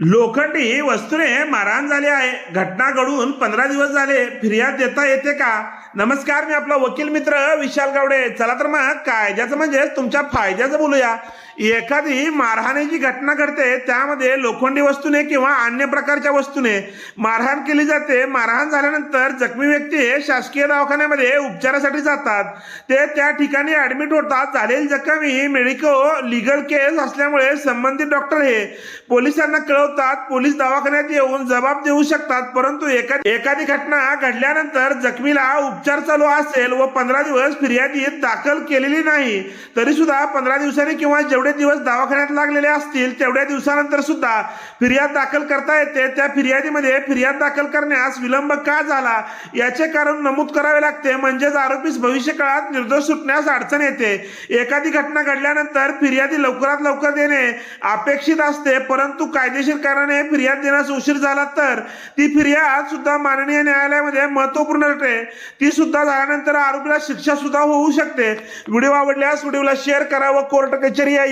लोखंडी वस्तूने मारहाण झाली आहे. घटना घडून पंधरा दिवस झाले. फिर्याद देता येते का? नमस्कार मी आपला वकील मित्र विशाल गावडे. चला तर मग कायद्याचं म्हणजेच तुमच्या फायद्याचं बोलूया. एखादी मारहाणीची घटना घडते त्यामध्ये लोखंडी वस्तूने किंवा अन्य प्रकारच्या वस्तूने मारहाण केली जाते. मारहाण झाल्यानंतर जखमी व्यक्ती हे शासकीय दवाखान्यामध्ये उपचारासाठी जातात. ते त्या ठिकाणी ऍडमिट होतात. झालेली जखमी मेडिको लिगल केस असल्यामुळे संबंधित डॉक्टर हे पोलिसांना कळवतात. पोलीस दवाखान्यात येऊन जबाब देऊ शकतात. परंतु एका एखादी घटना घडल्यानंतर जखमीला उपचार चालू असेल व पंधरा दिवस फिर्यादीत दाखल केलेली नाही तरी सुद्धा पंधरा दिवसांनी किंवा जेवढे दिवस दवाखान्यात लागलेले असतील तेवढ्या दिवसानंतर सुद्धा फिर्याद दाखल करता येते. त्या फिर्यादीमध्ये फिर्याद दाखल करण्यास विलंब का झाला याचे कारण नमूद करावे लागते. म्हणजेच आरोपीस भविष्य काळात निर्दोष सुटण्यास अडचण येते. एखादी घटना घडल्यानंतर फिर्यादी लवकरात लवकर देणे अपेक्षित असते परंतु कायदेशीर कारणाने फिर्याद देण्यास उशीर झाला तर ती फिर्याद सुद्धा माननीय न्यायालयामध्ये महत्त्वपूर्ण ठरते. ती सुद्धा झाल्यानंतर आरोपीला शिक्षा सुद्धा होऊ शकते. व्हिडिओ आवडल्यास व्हिडिओला शेअर करा व कोर्ट कचेरी या